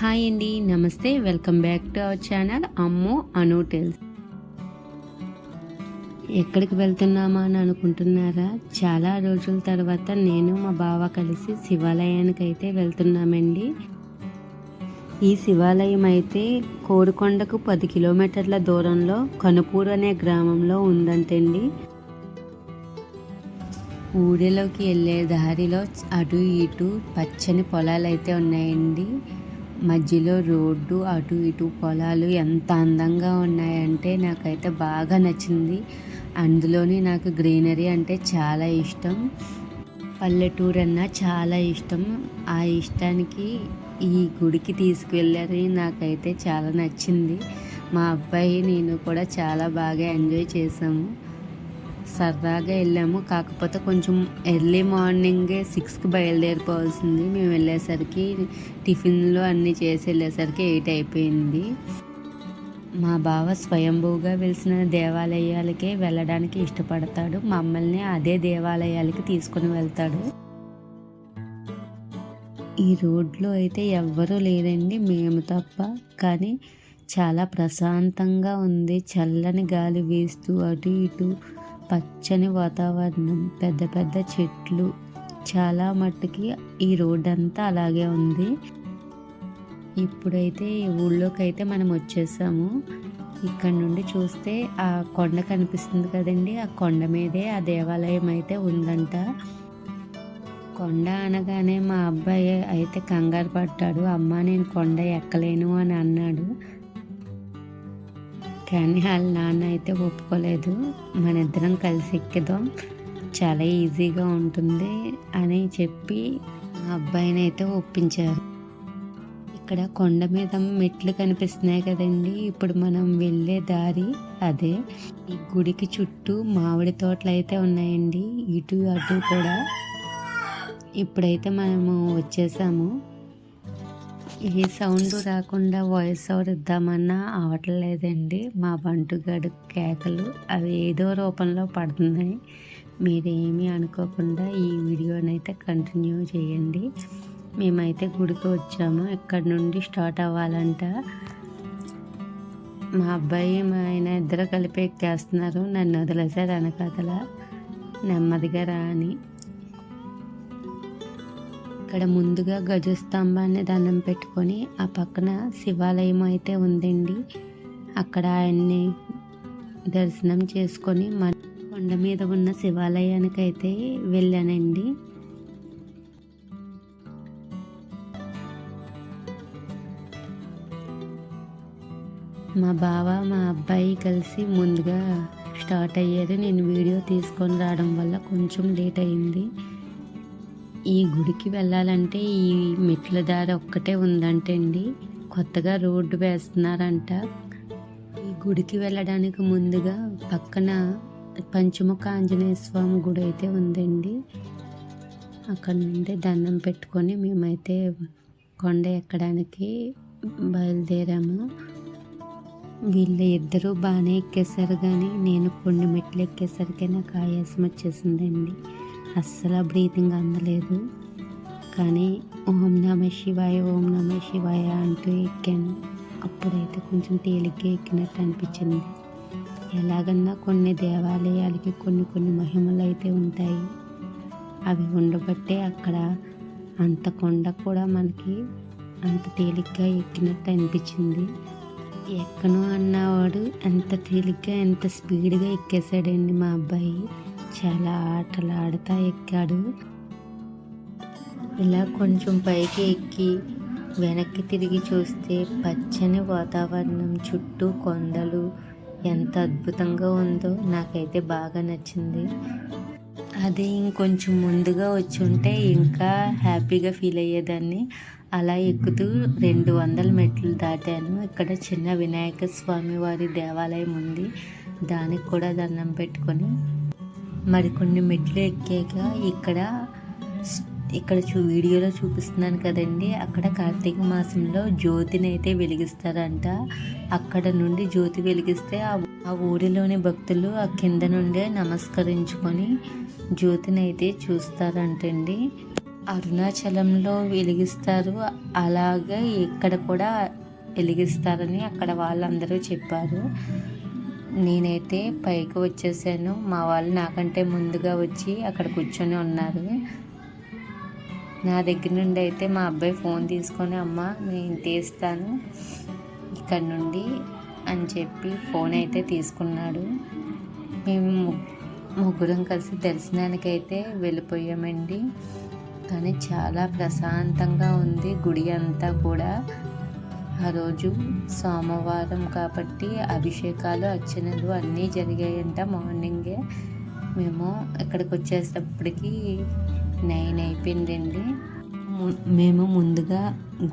Hi అండి నమస్తే welcome back to our channel అమ్మో అనోటెల్స్ ఎక్కడికి వెళ్తున్నామా అని అనుకుంటున్నారా? చాలా రోజుల తర్వాత నేను మా బావ కలిసి శివాలయానికి అయితే వెళ్తున్నామండి. ఈ శివాలయం అయితే కోడికొండకు పది కిలోమీటర్ల దూరంలో కనుపూర్ అనే గ్రామంలో ఉందంటండి. ఊరిలోకి వెళ్ళే దారిలో అటు ఇటు పచ్చని పొలాలు అయితే ఉన్నాయండి. మధ్యలో రోడ్డు అటు ఇటు పొలాలు ఎంత అందంగా ఉన్నాయంటే నాకైతే బాగా నచ్చింది. అందులోని నాకు గ్రీనరీ అంటే చాలా ఇష్టం. పల్లెటూరు అన్నా చాలా ఇష్టం. ఆ ఇష్టానికి ఈ గుడికి తీసుకువెళ్ళారని నాకైతే చాలా నచ్చింది. మా అబ్బాయి నేను కూడా చాలా బాగా ఎంజాయ్ చేసాము. సరదాగా వెళ్ళాము. కాకపోతే కొంచెం ఎర్లీ మార్నింగే సిక్స్కి బయలుదేరిపోవాల్సింది. మేము వెళ్ళేసరికి టిఫిన్లు అన్నీ చేసి వెళ్ళేసరికి ఎయిట్ అయిపోయింది. మా బావ స్వయంభూగా వెలిసిన దేవాలయాలకే వెళ్ళడానికి ఇష్టపడతాడు. మమ్మల్ని అదే దేవాలయాలకి తీసుకుని వెళ్తాడు. ఈ రోడ్లో అయితే ఎవ్వరూ లేరండి. మేము తప్ప. కానీ చాలా ప్రశాంతంగా ఉంది. చల్లని గాలి వీస్తూ అటు ఇటు పచ్చని వాతావరణం పెద్ద పెద్ద చెట్లు చాలా మట్టుకి ఈ రోడ్ అంతా అలాగే ఉంది. ఇప్పుడైతే ఈ ఊళ్ళోకి అయితే మనం వచ్చేసాము. ఇక్కడ నుండి చూస్తే ఆ కొండ కనిపిస్తుంది కదండి. ఆ కొండ మీదే ఆ దేవాలయం అయితే ఉందంట. కొండ అనగానే మా అబ్బాయి అయితే కంగారు పడ్డాడు అమ్మ నేను కొండ ఎక్కలేను అని అన్నాడు. కానీ వాళ్ళ నాన్న అయితే ఒప్పుకోలేదు. మన ఇద్దరం కలిసి ఎక్కిదాం చాలా ఈజీగా ఉంటుంది అని చెప్పి ఆ అబ్బాయిని అయితే ఒప్పించారు. ఇక్కడ కొండ మీద మెట్లు కనిపిస్తున్నాయి కదండి. ఇప్పుడు మనం వెళ్ళే దారి అదే. ఈ గుడికి చుట్టూ మామిడి తోటలు అయితే ఉన్నాయండి. ఇటు అటు కూడా ఇప్పుడైతే మనము వచ్చేసాము. ఏ సౌండ్ రాకుండా వాయిస్ ఓవర్ ఇద్దామన్నా అవట్లేదండి. మా బంటుగాడు కేకలు అవి ఏదో రూపంలో పడుతున్నాయి. మీరేమీ అనుకోకుండా ఈ వీడియోనైతే కంటిన్యూ చేయండి. మేమైతే గుడికి వచ్చాము. ఇక్కడ నుండి స్టార్ట్ అవ్వాలంట. మా అబ్బాయి మా ఆయన ఇద్దరు కలిపి ఎక్కేస్తున్నారు. నన్ను వదిలేశారు వెనకాతల. నెమ్మదిగా రాని ఇక్కడ ముందుగా గజస్తంభాన్ని దండం పెట్టుకొని ఆ పక్కన శివాలయం అయితే ఉందండి. అక్కడ ఆయన్ని దర్శనం చేసుకొని మన కొండ మీద ఉన్న శివాలయానికి అయితే వెళ్ళానండి. మా బావ మా అబ్బాయి కలిసి ముందుగా స్టార్ట్ అయ్యారు. నేను వీడియో తీసుకొని రావడం వల్ల కొంచెం లేట్ అయింది. ఈ గుడికి వెళ్ళాలంటే ఈ మెట్ల దారి ఒక్కటే ఉందంటే అండి. కొత్తగా రోడ్డు వేస్తున్నారంట. ఈ గుడికి వెళ్ళడానికి ముందుగా పక్కన పంచముఖ ఆంజనేయ స్వామి గుడి అయితే ఉందండి. అక్కడ నుండి దండం పెట్టుకొని మేమైతే కొండ ఎక్కడానికి బయలుదేరాము. వీళ్ళు ఇద్దరు బాగానే ఎక్కేశారు కానీ నేను కొన్ని మెట్లు ఎక్కేసరికి నాకు ఆయాసం వచ్చేసిందండి అస్సలు బ్రీతింగ్ అందలేదు. కానీ ఓం నమ శివాయ ఓం నమ శివాయ అంటూ ఎక్కాను. అప్పుడైతే కొంచెం తేలిగ్గా ఎక్కినట్టు అనిపించింది. ఎలాగన్నా కొన్ని దేవాలయాలకి కొన్ని కొన్ని మహిమలు అయితే ఉంటాయి. అవి ఉండబట్టే అక్కడ అంత కొండ కూడా మనకి అంత తేలిగ్గా ఎక్కినట్టు అనిపించింది. ఎక్కను అన్నవాడు ఎంత తేలిగ్గా ఎంత స్పీడ్గా ఎక్కేసాడండి మా అబ్బాయి. చాలా ఆటలు ఆడుతా ఎక్కాడు. ఇలా కొంచెం పైకి ఎక్కి వెనక్కి తిరిగి చూస్తే పచ్చని వాతావరణం చుట్టూ కొండలు ఎంత అద్భుతంగా ఉందో నాకైతే బాగా నచ్చింది. అది ఇంకొంచెం ముందుగా వచ్చి ఉంటే ఇంకా హ్యాపీగా ఫీల్ అయ్యేదాన్ని. అలా ఎక్కుతూ రెండు వందల మెట్లు దాటాను. ఇక్కడ చిన్న వినాయక స్వామి వారి దేవాలయం ఉంది. దానికి కూడా దండం పెట్టుకొని మరికొన్ని మెట్లు ఎక్కాక ఇక్కడ ఇక్కడ చూ వీడియోలో చూపిస్తున్నాను కదండి. అక్కడ కార్తీక మాసంలో జ్యోతిని అయితే వెలిగిస్తారంట. అక్కడ నుండి జ్యోతి వెలిగిస్తే ఆ ఊరిలోని భక్తులు ఆ కింద నుండే నమస్కరించుకొని జ్యోతిని అయితే చూస్తారంటండి. అరుణాచలంలో వెలిగిస్తారు. అలాగే ఇక్కడ కూడా వెలిగిస్తారని అక్కడ వాళ్ళందరూ చెప్పారు. నేనైతే పైకి వచ్చేసాను. మా వాళ్ళు నాకంటే ముందుగా వచ్చి అక్కడ కూర్చొని ఉన్నారు. నా దగ్గర నుండి అయితే మా అబ్బాయి ఫోన్ తీసుకొని అమ్మ నేను తీస్తాను ఇక్కడ నుండి అని చెప్పి ఫోన్ అయితే తీసుకున్నాడు. మేము ముగ్గురం కలిసి దర్శనానికి అయితే వెళ్ళిపోయామండి. కానీ చాలా ప్రశాంతంగా ఉంది గుడి అంతా కూడా. ఆ రోజు సోమవారం కాబట్టి అభిషేకాలు అర్చనలు అన్నీ జరిగాయంట మార్నింగే. మేము ఇక్కడికి వచ్చేటప్పటికి నైన్ అయిపోయిందండి. మేము ముందుగా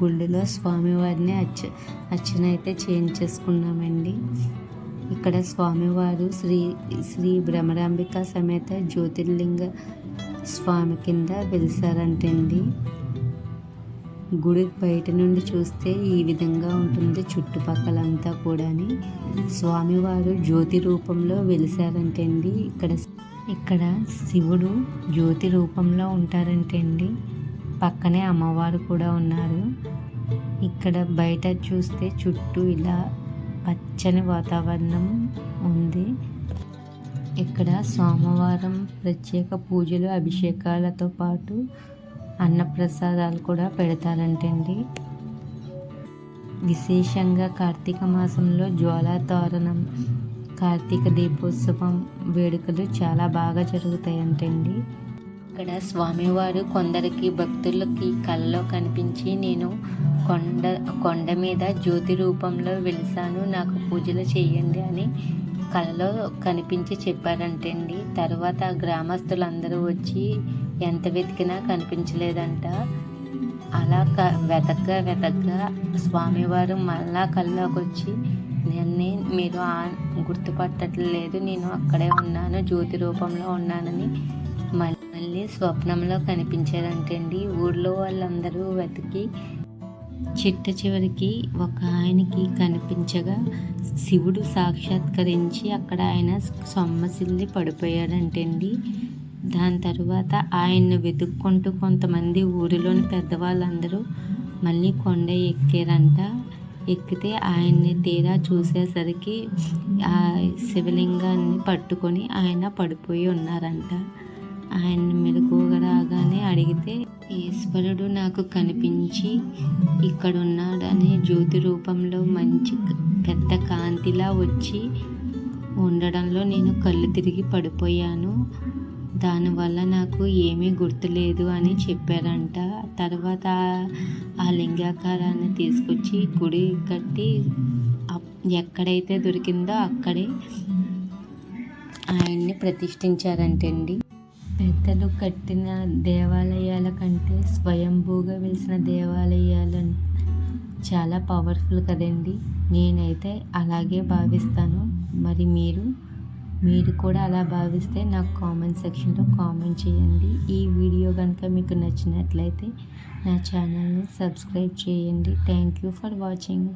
గుళ్ళలో స్వామివారిని అర్చ అర్చన అయితే చేయించేసుకున్నామండి. ఇక్కడ స్వామివారు శ్రీ శ్రీ భ్రమరాంబిక సమేత జ్యోతిర్లింగ స్వామి కింద వెలిసారంటండి. గుడి బయట నుండి చూస్తే ఈ విధంగా ఉంటుంది చుట్టుపక్కలంతా కూడాని. స్వామివారు జ్యోతి రూపంలో వెలిసారంటండి ఇక్కడ ఇక్కడ శివుడు జ్యోతి రూపంలో ఉంటారంటండి పక్కనే అమ్మవారు కూడా ఉన్నారు. ఇక్కడ బయట చూస్తే చుట్టూ ఇలా పచ్చని వాతావరణం ఉంది. ఇక్కడ సోమవారం ప్రత్యేక పూజలు అభిషేకాలతో పాటు అన్నప్రసాదాలు కూడా పెడతారంటండి. విశేషంగా కార్తీక మాసంలో జ్వాలా తోరణం కార్తీక దీపోత్సవం వేడుకలు చాలా బాగా జరుగుతాయంటండి. ఇక్కడ స్వామివారు కొందరికి భక్తులకి కళ్ళలో కనిపించి నేను కొండ కొండ మీద జ్యోతి రూపంలో వెలిసాను నాకు పూజలు చేయండి అని కళలో కనిపించి చెప్పారంటండి. తర్వాత గ్రామస్తులందరూ వచ్చి ఎంత వెతికినా కనిపించలేదంట. అలా క వెతగ్గా వెతగ్గా స్వామివారు మళ్ళా కల్లోకి వచ్చి నన్ను మీరు ఆ గుర్తుపట్టట్లేదు నేను అక్కడే ఉన్నాను జ్యోతి రూపంలో ఉన్నానని మళ్ళీ మళ్ళీ స్వప్నంలో కనిపించేదంటండి ఊళ్ళో వాళ్ళందరూ వెతికి చిట్ట చివరికి ఒక ఆయనకి కనిపించగా శివుడు సాక్షాత్కరించి అక్కడ ఆయన సొమ్మసిల్లి పడిపోయాడంటండి. దాని తర్వాత ఆయన్ను వెతుక్కుంటూ కొంతమంది ఊరిలోని పెద్దవాళ్ళందరూ మళ్ళీ కొండ ఎక్కారంట. ఎక్కితే ఆయన్ని తీరా చూసేసరికి ఆ శివలింగాన్ని పట్టుకొని ఆయన పడిపోయి ఉన్నారంట. ఆయన్ని మెలకువగా రాగానే అడిగితే ఈశ్వరుడు నాకు కనిపించి ఇక్కడ ఉన్నాడని జ్యోతి రూపంలో మంచి పెద్ద కాంతిలా వచ్చి ఉండడంలో నేను కళ్ళు తిరిగి పడిపోయాను. దానివల్ల నాకు ఏమీ గుర్తులేదు అని చెప్పారంట. తర్వాత ఆ- లింగాకారాన్ని తీసుకొచ్చి గుడి కట్టి అప్- ఎక్కడైతే దొరికిందో అక్కడే ఆయన్ని ప్రతిష్ఠించారంటండి. పెద్దలు కట్టిన దేవాలయాల కంటే స్వయంభూగా వెలిసిన దేవాలయాలు చాలా పవర్ఫుల్ కదండి. నేనైతే అలాగే భావిస్తాను. మరి మీరు? మీరు కూడా అలా భావిస్తే నాకు కామెంట్ సెక్షన్లో కామెంట్ చేయండి. ఈ వీడియో కనుక మీకు నచ్చినట్లయితే నా ఛానల్ని సబ్స్క్రైబ్ చేయండి. Thank you for watching.